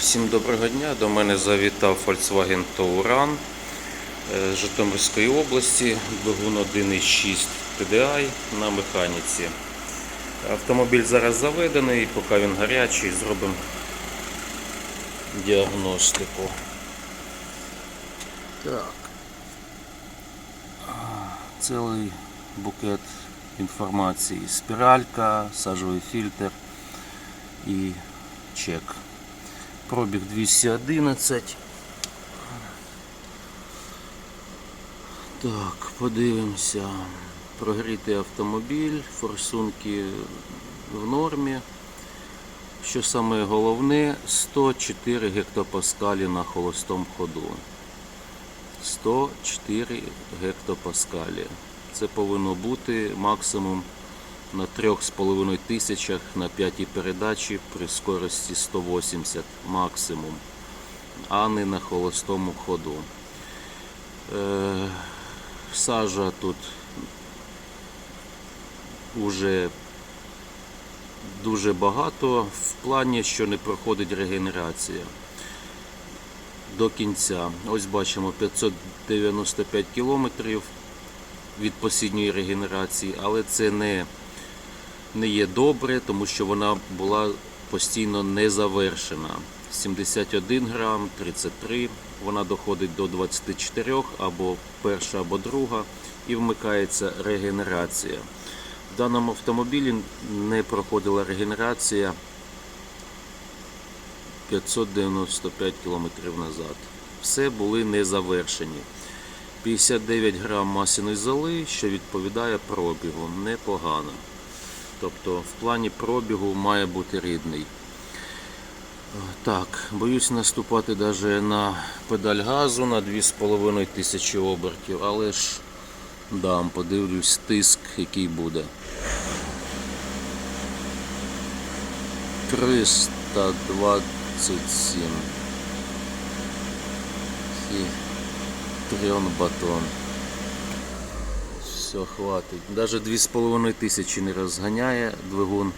Всім доброго дня. До мене завітав Volkswagen Touran е, з Житомирської області, двигун 1.6 TDI на механіці. Автомобіль зараз заведений, поки він гарячий, зробимо діагностику. Так. Цілий букет інформації. Спіралька, сажовий фільтр і чек. Пробіг 211. Так, подивимося. Прогрітий автомобіль, форсунки в нормі. Що саме головне, 104 гектопаскалі на холостому ходу. 104 гектопаскалі. Це повинно бути максимум на 3,5 тисячах на п'ятій передачі при скорості 180 максимум, а не на холостому ходу. Е, сажа тут уже дуже багато в плані, що не проходить регенерація до кінця. Ось бачимо 595 кілометрів від посідньої регенерації, але це не, не є добре, тому що вона була постійно не завершена. 71 грам, 33, вона доходить до 24 або перша, або друга, і вмикається регенерація. В даному автомобілі не проходила регенерація 595 кілометрів назад. Все були не завершені. 59 грам масляної золи, що відповідає пробігу. Непогано. Тобто в плані пробігу має бути рідний. Так, боюсь наступати навіть на педаль газу на 2,5 тисячі обертів, але ж дам, подивлюсь тиск, який буде. 327. І трьон батон. Все, хватить. Даже 2,5 тисячі не розганяє двигун.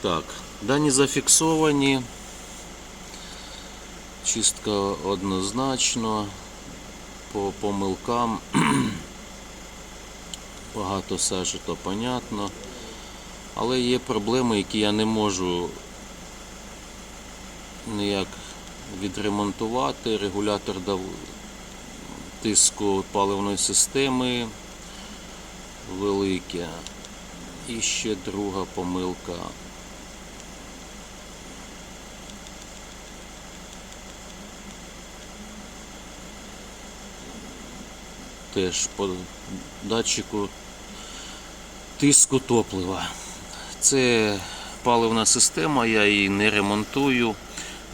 Так, дані зафіксовані. Чистка однозначно. По помилкам. Багато сажі, то понятно. Але є проблеми, які я не можу ніяк відремонтувати. Регулятор дав тиску паливної системи велике. І ще друга помилка. Теж по датчику тиску топлива. Це паливна система, я її не ремонтую.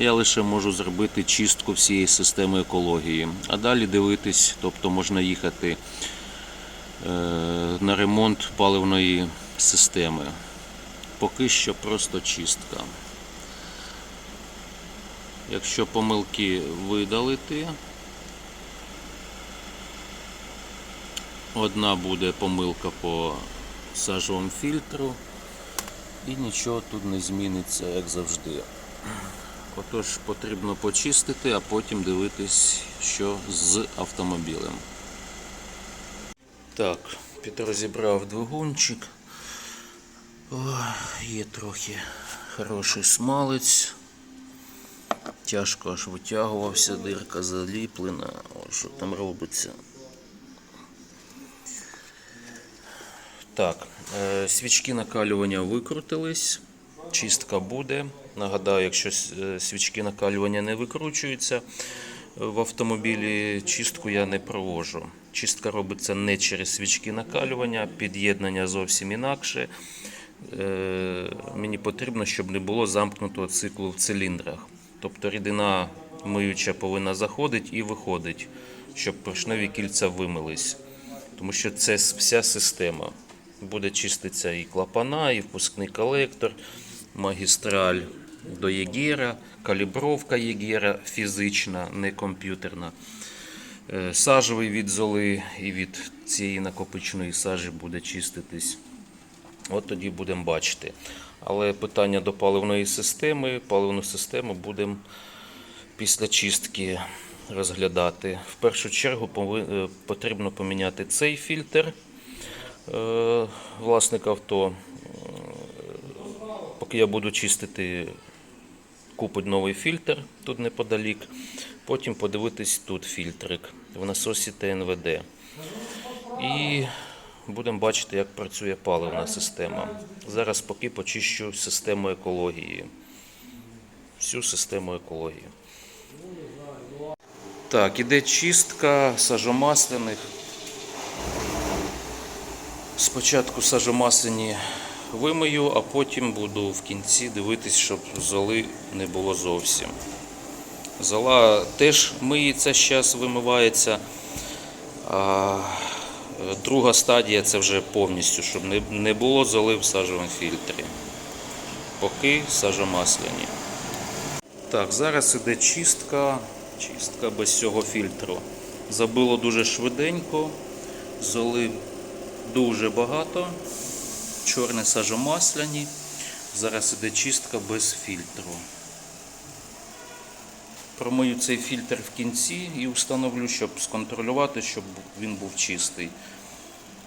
Я лише можу зробити чистку всієї системи екології. А далі дивитись, тобто можна їхати е, на ремонт паливної системи. Поки що просто чистка. Якщо помилки видалити, одна буде помилка по сажовому фільтру. І нічого тут не зміниться, як завжди. Отож, потрібно почистити, а потім дивитись, що з автомобілем. Так, підрозібрав двигунчик. О, є трохи хороший смалець. Тяжко аж витягувався, дирка заліплена. О, що там робиться. Так, е, свічки накалювання викрутились, чистка буде. Нагадаю, якщо е, свічки накалювання не викручуються е, в автомобілі, чистку я не провожу. Чистка робиться не через свічки накалювання, під'єднання зовсім інакше. Е, Мені потрібно, щоб не було замкнутого циклу в циліндрах. Тобто рідина миюча повинна заходити і виходить, щоб поршневі кільця вимились. Тому що це вся система. Буде чиститися і клапана, і впускний колектор, магістраль до Єгера, калібровка Єгера фізична, не комп'ютерна. Е, Сажевий від золи і від цієї накопиченої сажі буде чиститись. От тоді будемо бачити. Але питання до паливної системи. Паливну систему будемо після чистки розглядати. В першу чергу е, потрібно поміняти цей фільтр е, власник авто. Поки я буду чистити, купить новий фільтр тут неподалік. Потім подивитись тут фільтрик в насосі ТНВД. І будемо бачити, як працює паливна система. Зараз поки почищу систему екології. Всю систему екології. Так, іде чистка сажомасляних. Спочатку сажомасляні вимию, а потім буду в кінці дивитись, щоб золи не було зовсім. Зола теж миється, зараз вимивається. А друга стадія це вже повністю, щоб не було золи в сажовому фільтрі. Поки сажомасляні. Так, зараз іде чистка. Чистка без цього фільтру. Забило дуже швиденько, золи дуже багато, чорне сажомасляні. Зараз іде чистка без фільтру. Промию цей фільтр в кінці і встановлю, щоб сконтролювати, щоб він був чистий.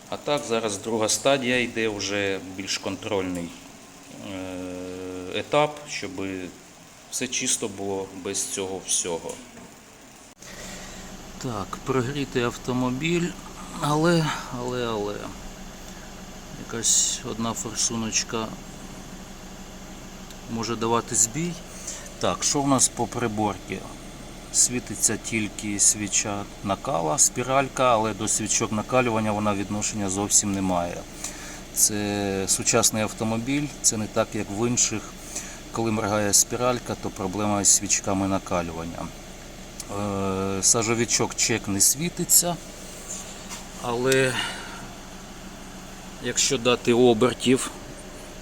А так, зараз друга стадія йде вже більш контрольний е, етап, щоб все чисто було без цього всього. Так, прогрітий автомобіль, але, але, але. Якась одна форсуночка може давати збій. Так, що в нас по приборці? Світиться тільки свіча накала, спіралька, але до свічок накалювання вона відношення зовсім не має. Це сучасний автомобіль, це не так, як в інших. Коли моргає спіралька, то проблема з свічками накалювання. Е, Сажовичок чек не світиться, але якщо дати обертів,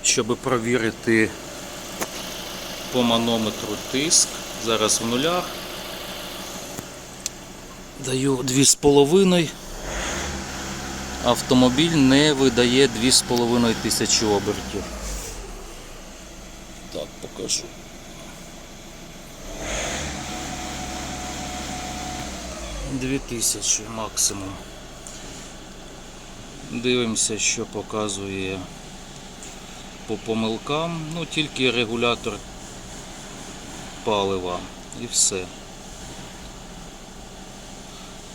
щоб провірити по манометру тиск, зараз в нулях, даю 2,5. Автомобіль не видає 2,5 тисячі обертів. Так, покажу. Дві тисячі максимум. Дивимося, що показує по помилкам. Ну, тільки регулятор палива і все.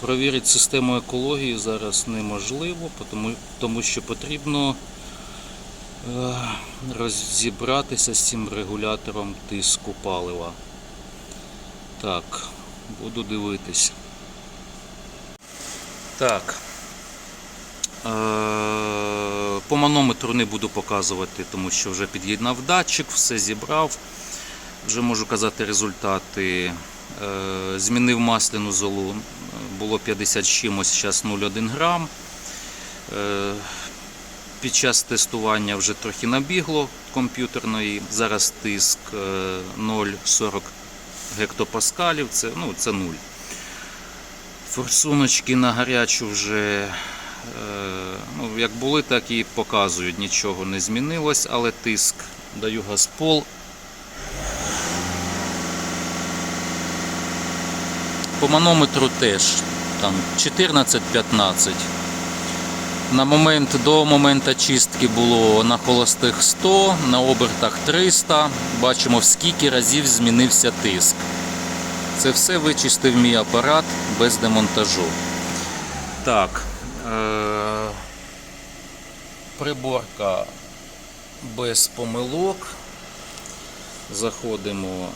Провірити систему екології зараз неможливо, тому, тому що потрібно е, розібратися з цим регулятором тиску палива. Так, буду дивитись. Так. Е, По манометру не буду показувати, тому що вже під'єднав датчик, все зібрав. Вже можу казати результати. Е, Змінив масляну золу, було 50 чимось, зараз 0,1 грам. Е, Під час тестування вже трохи набігло комп'ютерної. Зараз тиск е, 0,40 гектопаскалів, це, ну, це 0. Форсуночки на гарячу вже е, ну, як були, так і показують. Нічого не змінилось, але тиск даю газпол. По манометру теж там 14-15. На момент до моменту чистки було на холостих 100, на обертах 300. Бачимо, в скільки разів змінився тиск. Це все вичистив мій апарат без демонтажу. Так. Е- приборка без помилок. Заходимо,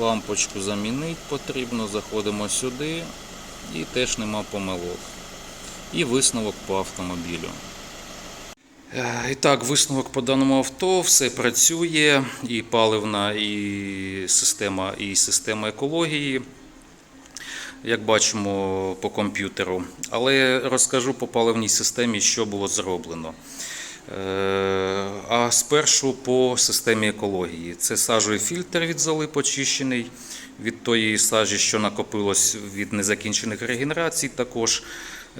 лампочку замінити потрібно, заходимо сюди і теж нема помилок. І висновок по автомобілю. Е, І так, висновок по даному авто, все працює, і паливна, і система, і система екології, як бачимо по комп'ютеру. Але розкажу по паливній системі, що було зроблено. Е, А спершу по системі екології. Це сажовий фільтр від золи почищений, від тої сажі, що накопилось від незакінчених регенерацій. Також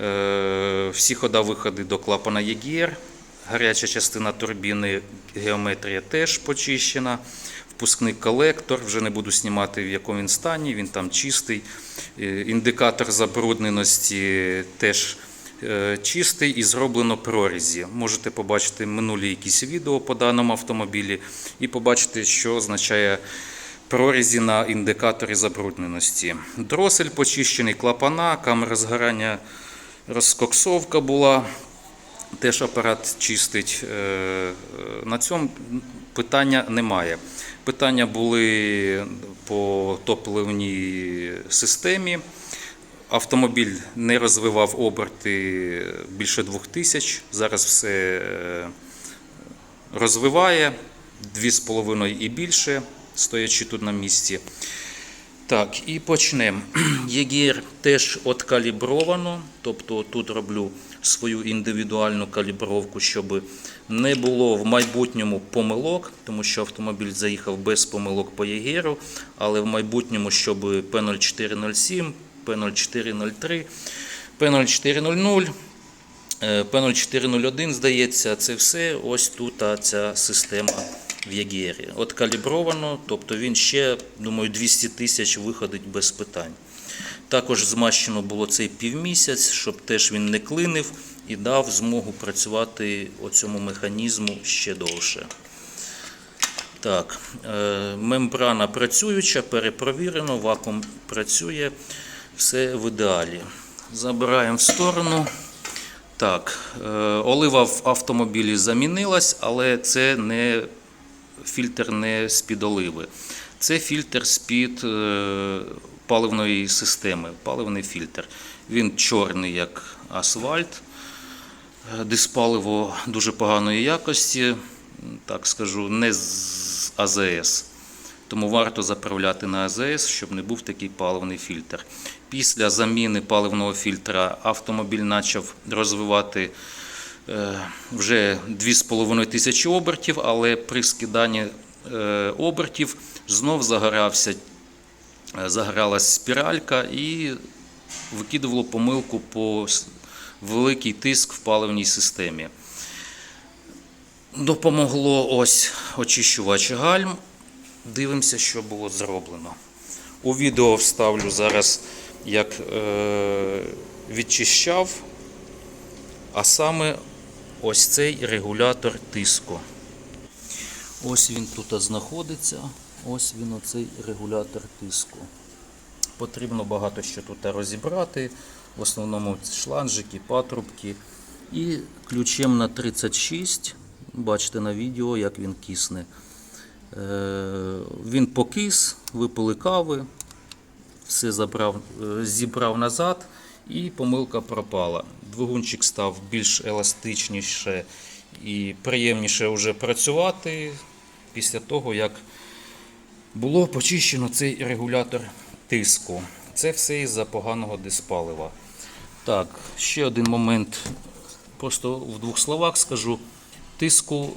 е, всі хода-виходи до клапана ЄГР Гаряча частина турбіни геометрія теж почищена. Впускний колектор, вже не буду знімати в якому він стані, він там чистий. Е, Індикатор забрудненості теж е, чистий і зроблено прорізі. Можете побачити минулі якісь відео по даному автомобілі і побачити, що означає прорізі на індикаторі забрудненості. Дросель почищений, клапана, камера згорання, розкоксовка була. Теж апарат чистить. Е, На цьому питання немає. Питання були по топливній системі. Автомобіль не розвивав оберти більше 2000. Зараз все е, розвиває 2,5 і більше, стоячи тут на місці. Так, і почнемо. ЄГР теж откалібровано, тобто тут роблю свою індивідуальну калібровку, щоб не було в майбутньому помилок, тому що автомобіль заїхав без помилок по ЄГРу, але в майбутньому, щоб P0407, P0403, P0400, е, P0401, здається, це все ось тут ця система в ЄГРі. От калібровано, тобто він ще, думаю, 200 тисяч виходить без питань. Також змащено було цей півмісяць, щоб теж він не клинив і дав змогу працювати оцьому механізму ще довше. Так, е, мембрана працююча, перепровірено, вакуум працює, все в ідеалі. Забираємо в сторону. Так, е, олива в автомобілі замінилась, але це не фільтр не з-під оливи. Це фільтр з-під е, паливної системи, паливний фільтр. Він чорний, як асфальт. Е, Диспаливо дуже поганої якості, так скажу, не з АЗС. Тому варто заправляти на АЗС, щоб не був такий паливний фільтр. Після заміни паливного фільтра автомобіль почав розвивати е, вже 2,5 тисячі обертів, але при скиданні обертів знов загорався, е, загоралась спіралька і викидувало помилку по великий тиск в паливній системі. Допомогло ось очищувач гальм. Дивимося, що було зроблено. У відео вставлю зараз, як е, відчищав, а саме ось цей регулятор тиску. Ось він тут знаходиться. Ось він оцей регулятор тиску. Потрібно багато що тут розібрати. В основному шланжики, патрубки. І ключем на 36. Бачите на відео, як він кисне. Е, Він покис, випили кави, все забрав, е, зібрав назад і помилка пропала. Двигунчик став більш еластичніше і приємніше вже працювати після того, як було почищено цей регулятор тиску. Це все із-за поганого диспалива. Так, ще один момент. Просто в двох словах скажу. Тиску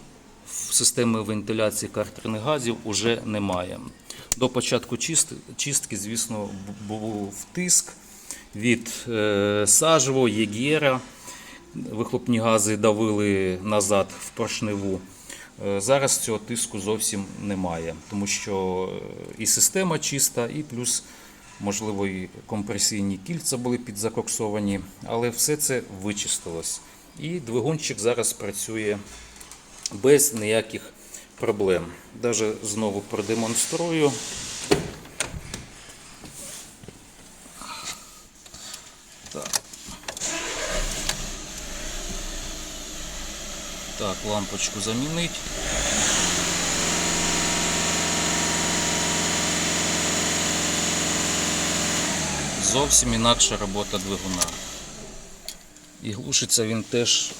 в системі вентиляції картерних газів уже немає. До початку чистки, звісно, був тиск від е, сажево, єгєра. Вихлопні гази давили назад в поршневу. Е, Зараз цього тиску зовсім немає, тому що е, і система чиста, і плюс, можливо, і компресійні кільця були підзакоксовані, але все це вичистилось. І двигунчик зараз працює без ніяких проблем. Даже знову продемонструю. Лампочку замінить. Зовсім інакша робота двигуна. І глушиться він теж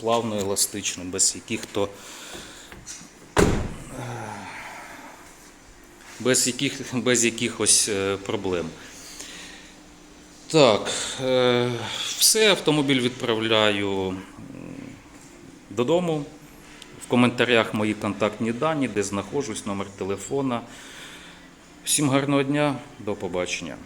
плавно еластично, без яких то без, яких, без якихось е, проблем. Так, е, все, автомобіль відправляю додому. В коментарях мої контактні дані, де знаходжусь, номер телефона. Всім гарного дня, до побачення.